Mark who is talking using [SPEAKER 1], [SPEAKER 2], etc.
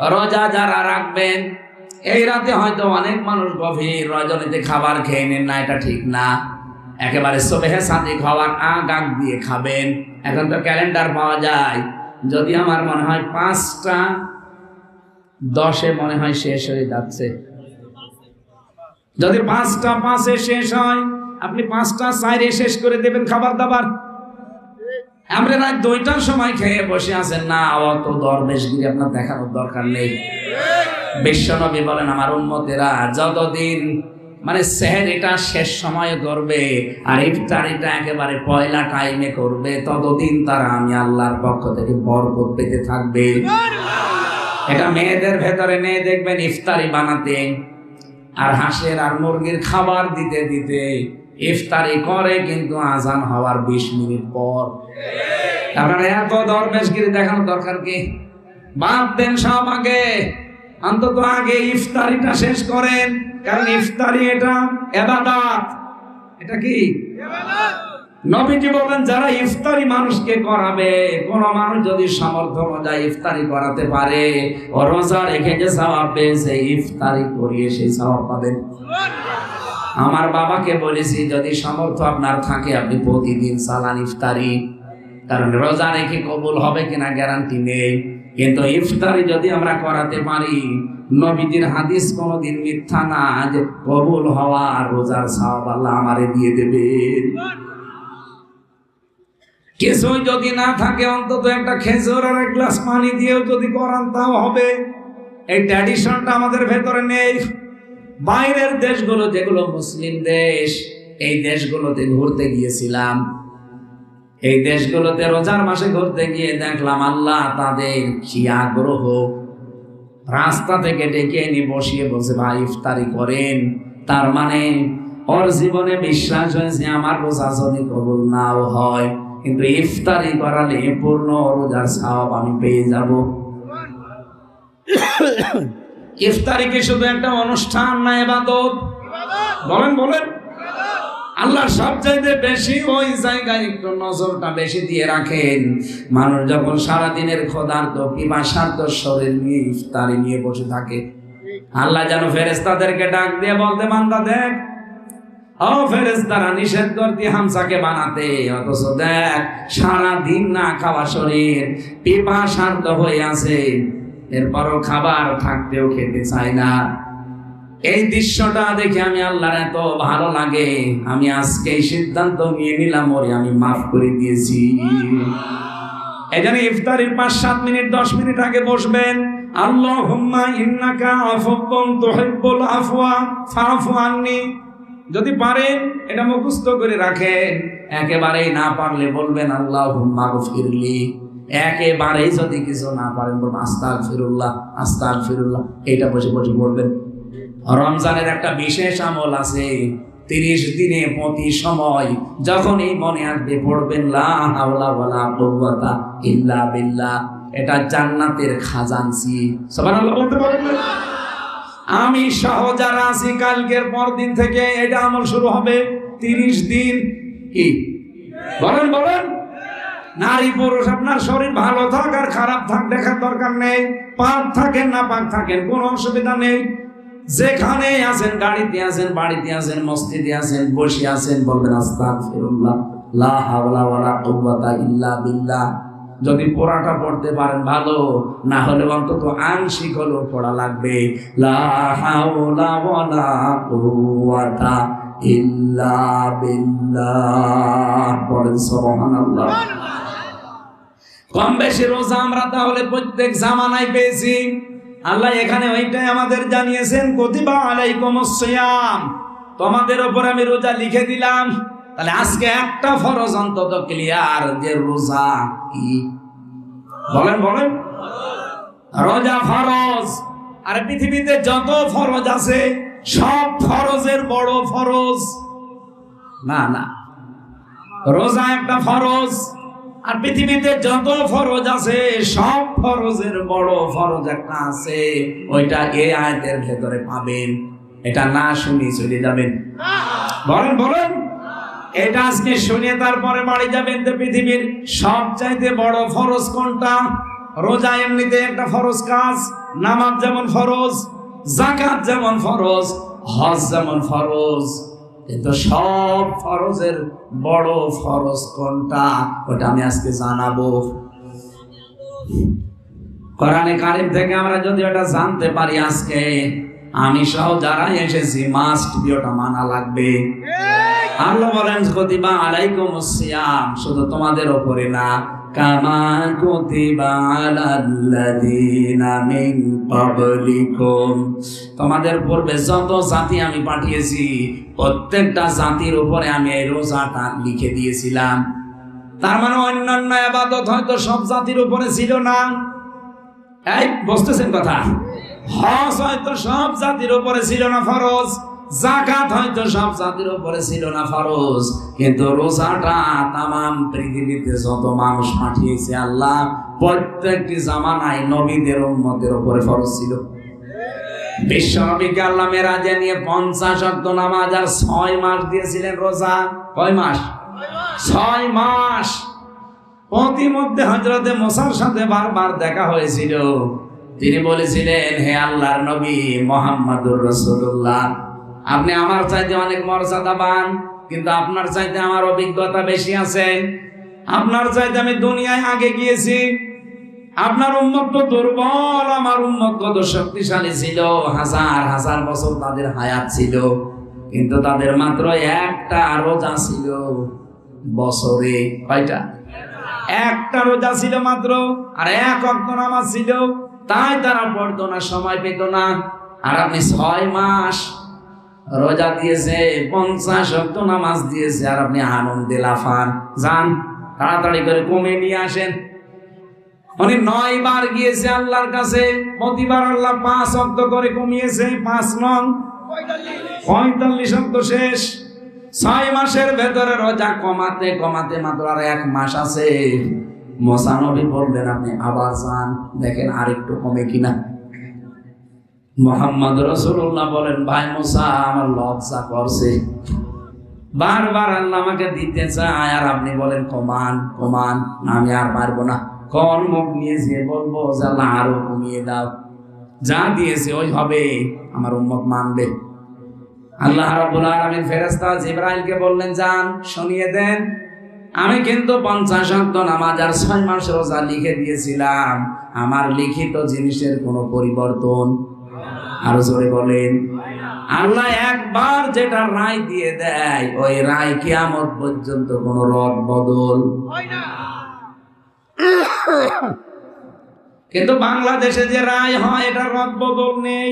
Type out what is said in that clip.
[SPEAKER 1] রোজা যারা রাখবেন, এই রাতে হয়তো অনেক মানুষ গভীর রজনীতে খাবার খেয়ে নেন না, এটা ঠিক না। একেবারে সবেহে সাথে খাবার আগ আগ দিয়ে খাবেন। এখন তো ক্যালেন্ডার পাওয়া যায়। যদি আমার মনে হয় পাঁচটা, দশে মনে হয় শেষ হয়ে যাচ্ছে। যদি পাঁচটা, পাঁচে শেষ হয়, আপনি পাঁচটা চাইরে শেষ করে দেবেন খাবার দাবার। আমরা রাত দুইটার সময় খেয়ে বসে আছেন। না, অত দরবেশগিরি আপনার দেখানোর দরকার নেই। বিশ্বনবী বলেন, আমার উন্মতেরা যতদিন মানে সেহেরিটা শেষ সময়ে করবে আর ইফতারিটা একেবারে পয়লা টাইমে করবে, ততদিন তারা আমি আল্লাহর পক্ষ থেকে বরকত পেতে থাকবে। এটা মেয়েদের ভেতরে, মেয়ে দেখবেন ইফতারি বানাতে আর হাঁসের আর মুরগির খাবার দিতে দিতে ইফতারি করে কিন্তু আজান হওয়ার বিশ মিনিট পর। আপনারা এত দরবেশগিরি দেখানোর দরকার কি? বাদ দেন সব আগে। অন্তত আগে ইফতারিটা শেষ করেন। কারণ ইফতারি এটা এবাদাত। এটা কি? নবীজি বলেন যারা ইফতারি মানুষকে করাবে, কোন মানুষ যদি সামর্থ্য অনুযায়ী ইফতারি করাতে পারে, ও রোজা রেখে যে স্বভাব পেয়েছে, ইফতারি করিয়ে সেই স্বভাব পাবেন। আমার বাবাকে বলেছি, যদি সামর্থ্য আপনার থাকে, আপনি প্রতিদিন সালান ইফতারি। কারণ রোজা রেখে কবুল হবে কিনা গ্যারান্টি নেই। কিন্তু ইফতারি যদি আমরা করাতে পারি, নবীজির হাদিস কোনোদিন মিথ্যা না, যে কবুল হওয়া রোজার সাহাব আল্লাহ আমারে দিয়ে দেবে। কিছুই যদি না থাকে, অন্তত একটা খেজুর আর এক গ্লাস পানি দিয়েও যদি করান, তাও হবে। এই ট্র্যাডিশনটা আমাদের ভেতরে নেই। বাইরের দেশগুলো যেগুলো মুসলিম দেশ, এই দেশগুলোতে ঘুরতে গিয়েছিলাম। এই দেশগুলোতে রোজার মাসে ঘুরতে গিয়ে দেখলাম আল্লাহ তাদের কি আগ্রহ। রাস্তা থেকে ডেকে এনে বসিয়ে বলছে, ভাই, ইফতারি করেন। তার মানে ওর জীবনে বিশ্বাস হয়েছে আমার রোজা যদি কবুল নাও হয়, কিন্তু ইফতারি করালে পূর্ণ রোজার সওয়াব আমি পেয়ে যাব। ইফতারি কি শুধু একটা অনুষ্ঠান না এবাদত বলেন বলেন। আল্লাহ সবচাইতে বেশি ওই জায়গায় একটু নজরটা বেশি দিয়ে রাখেন। মানুষ যখন সারাদিনের ক্ষুধার্ত, পিপাসার্ত শরীর নিয়ে ইফতারি নিয়ে বসে থাকে, আল্লাহ যেন ফেরেস্তাদেরকে ডাক দিয়ে বলতে, বান্দা দেখ, ও ফেরেস্তারা নিষেধ করতে হামসাকে বানাতে, অথচ দেখ সারা দিন না খাওয়া শরীর পিপাসার্ত হয়ে আছে। এরপরও খাবার থাকতেও খেতে চায় না। এই দৃশ্যটা দেখে আমি আল্লাহর এত ভালো লাগে। আমি আজকে এই সিদ্ধান্ত নিয়ে নিলাম, ওরে আমি মাফ করে দিয়েছি। এই জন্য ইফতারির পাঁচ, সাত মিনিট, দশ মিনিট আগে বসবেন। আল্লাহ হুম্মা ইন্নাকা আফুব্বন তুহিব্বুল আফওয়া ফাফু যদি পারেন, এটা মুখস্থ করে রাখেন। একেবারেই না পারলে বলবেন আল্লাহ হুম্মা গফিরলি। একেবারেই যদি কিছু না পারেন বলবেন আস্তাক ফিরুল্লাহ আস্তাক ফিরুল্লাহ এইটা বসে বসে বলবেন রমজানের একটা বিশেষ আমল আছে, তিরিশ দিনে প্রতি সময় যখন এই মনে আসবে পড়বেন এটা জান্নাতের খাজানসি আমি সহ যারা আছি, কালকের পর দিন থেকে এটা আমল শুরু হবে, তিরিশ দিন কি? বলেন বলেন। নারী পুরুষ, আপনার শরীর ভালো থাক আর খারাপ থাক, দেখার দরকার নেই। পাক থাকেন না পাক থাকেন, কোনো অসুবিধা নেই। যেখানে আছেন, গাড়িতে আছেন, বাড়িতে আছেন, মসজিদে আছেন, বসে আছেন, বলবেন, আস্তাগফিরুল্লাহ যদি পড়াটা পড়তে পারেন ভালো, না হলে অন্তত আংশিক হলেও পড়া লাগবে। ইল্লা বিল্লাহ। বলেন, সুবহানাল্লাহ। কম বেশি রোজা আমরা তাহলে প্রত্যেক জামানায় পেয়েছি। আল্লাহ এখানে ওইটাই আমাদের জানিয়েছেন, কতিবা আলাইকুম সিয়াম। তোমাদের ওপর আমি রোজা লিখে দিলাম। তাহলে আজকে একটা ফরজ অন্তত ক্লিয়ার যে রোজা কি? বলেন বলেন। রোজা ফরজ। আর পৃথিবীতে যত ফরজ আছে, সব ফরজের বড় ফরজ। না না। রোজা একটা ফরজ। আর পৃথিবীতে যত ফরজ আছে, সব ফরজের বড় ফরজ একটা আছে। ওইটা এই আয়াতের ভেতরে পাবেন। এটা না শুনি চলে যাবেন। বলেন বলেন। এটা আজকে শুনে তারপরে বাড়ি যাবেন তো পৃথিবীর সব চাইতে বড় ফরজ কোনটা? রোজা এমনিতে একটা ফরজ কাজ, নামাজ যেমন ফরজ জাকাত যেমন ফরজ, হজ যেমন ফরজ। কিন্তু সব ফরজের বড় ফরজ কোনটা? ওটা আমি আজকে জানাব। কোরআনে কারিম থেকে আমরা যদি ওটা জানতে পারি আজকে, আমি সহ যারা এসেছি মাস্ট বি ওটা মানা লাগবে। আল্লাহ বলেন কতিবা আলাইকুম সিয়াম শুধু তোমাদের ওপরে না ক্বাবলিকুম তোমাদের পূর্বে যত জাতি আমি পাঠিয়েছি, প্রত্যেকটা জাতির উপরে আমি এই রোজাটা লিখে দিয়েছিলাম। তার মানে অন্যান্য আবাদত হয়তো সব জাতির উপরে ছিল না। এই, বুঝতেছেন কথা? হজ হয়তো সব জাতির উপরে ছিল না ফরজ। জাকাত হয়তো সব জাতির উপরে ছিল না ফরজ, কিন্তু রোজাটা তামাম পৃথিবীতে যত মানুষ পাঠিয়েছে আল্লাহ, প্রত্যেকটি জামানায় নবীদের উম্মতের উপরে ফরজ ছিল। বিশ্ব নবীকে আল্লাহ মেরাজে নিয়ে পঞ্চাশ নামাজ আর ছয় মাস দিয়েছিলেন রোজা। কয় মাস? ছয় মাস। হজরতে মশার সাথে বারবার দেখা হয়েছিল। তিনি বলেছিলেন, হে আল্লাহর নবী মোহাম্মদুর রসুল্লাহ আপনি আমার চাইতে অনেক মর্যাদাবান, কিন্তু আপনার চাইতে আমার অভিজ্ঞতা বেশি আছে। আপনার চাইতে আমি দুনিয়ায় আগে গিয়েছি। আপনার উন্মত তো দুর্বল, আমার উন্মত কত শক্তিশালী ছিল, হাজার হাজার বছর তাদের হায়াত ছিল। কিন্তু তাদের মাত্র একটা রোজা ছিল বছরে কয়টা? একটা রোজা ছিল মাত্র, আর এক অক্ত নামাজ ছিল। তাই তারা পড়তো না সময় পেত না। আর আপনি ছয় মাস রোজা দিয়েছে, পঞ্চাশ অক্ত নামাজ দিয়েছে, আর আপনি আনন্দে লাফান, যান, তাড়াতাড়ি করে কমে নিয়ে আসেন। উনি নয় বার গিয়েছে আল্লাহর কাছে, প্রতিবার আল্লাহ পাঁচ শব্দ করে কমিয়েছে, পাঁচ নং, পঁয়তাল্লিশ শব্দ শেষ। ছয় মাসের ভেতরে রোজা কমাতে কমাতে মাত্র আর এক মাস আছে। মোসানবী বলবেন আপনি আবার যান, দেখেন আরেকটু কমে কিনা। মোহাম্মদ রসুল্লাহ বলেন, ভাই মোসা, আমার লজ্জা করছে। বারবার আল্লাহ আমাকে দিতে চায় আর আপনি বলেন, কমান কমান আমি আর পারব না। কোন মুখ নিয়ে যে বলব আল্লাহ আরও কমিয়ে দাও। যা দিয়েছে, ওই হবে, আমার উম্মত মানবে। আল্লাহ রাব্বুল আলামিন ফেরেশতা জিবরাইলকে বললেন যান শুনিয়ে দেন। আমি কিন্তু পঞ্চাশ অক্ট নামাজ আর ছয় মাস রোজা লিখে দিয়েছিলাম। আমার লিখিত জিনিসের কোনো পরিবর্তন আরও জোরে বলেন। আল্লাহ একবার যেটা রায় দিয়ে দেয়, ওই রায় কি আমার পর্যন্ত কোন রদ বদল। কিন্তু বাংলাদেশে যে রায় হয়, এটা রদ বদল নেই।